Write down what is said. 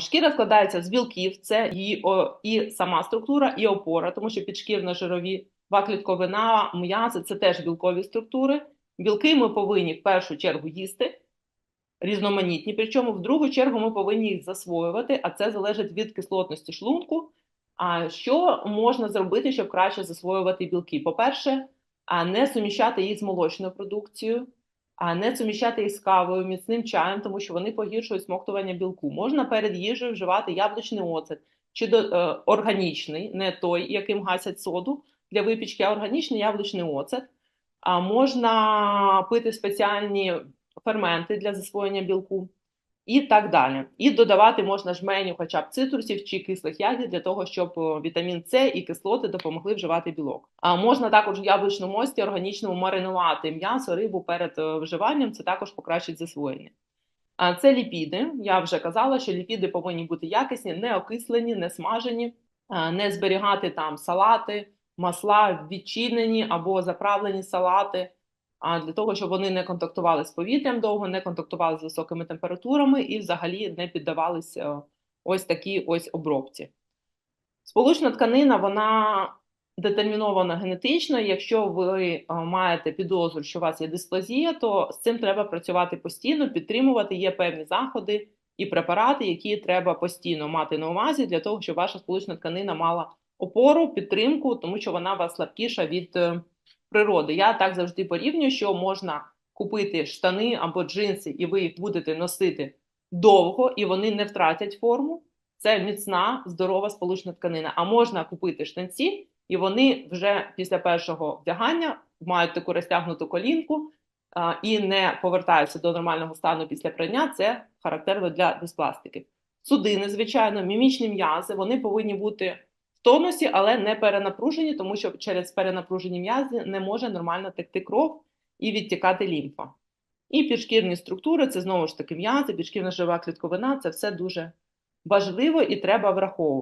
Шкіра складається з білків, це її о, і сама структура, і опора, тому що підшкірно-жирові клітковина, м'язи це теж білкові структури. Білки ми повинні в першу чергу їсти, різноманітні. Причому в другу чергу ми повинні їх засвоювати, а це залежить від кислотності шлунку. А що можна зробити, щоб краще засвоювати білки? По-перше, не суміщати їх з молочною продукцією, а не суміщати їх з кавою, міцним чаєм, тому що вони погіршують смоктування білку. Можна перед їжею вживати яблучний оцет чи до, е, органічний, не той, яким гасять соду для випічки, а органічний яблучний оцет. А можна пити спеціальні ферменти для засвоєння білку і так далі. І додавати можна жменю хоча б цитрусів чи кислих ягід для того, щоб е, вітамін С і кислоти допомогли вживати білок. А можна також в яблучному мості органічному маринувати м'ясо, рибу перед е, вживанням. Це також покращить засвоєння. А це ліпіди. Я вже казала, що ліпіди повинні бути якісні, не окислені, не смажені, не зберігати там салати, масла відчинені або заправлені салати. А для того, щоб вони не контактували з повітрям довго, не контактували з високими температурами і взагалі не піддавалися ось такій ось обробці. Сполучна тканина, вона детермінована генетично. Якщо ви маєте підозру, що у вас є дисплазія, то з цим треба працювати постійно, підтримувати. Є певні заходи і препарати, які треба постійно мати на увазі для того, щоб ваша сполучна тканина мала опору, підтримку, тому що вона у вас слабкіша від е, природи. Я так завжди порівнюю, що можна купити штани або джинси, і ви їх будете носити довго, і вони не втратять форму. Це міцна, здорова сполучна тканина. А можна купити штанці, і вони вже після першого вдягання мають таку розтягнуту колінку а, і не повертаються до нормального стану після прання. Це характерно для диспластики. Судини, звичайно, мімічні м'язи, вони повинні бути тонусі, але не перенапружені, тому що через перенапружені м'язи не може нормально текти кров і відтікати лімфа. І підшкірні структури це знову ж таки м'язи, підшкірна жива клітковина це все дуже важливо і треба враховувати.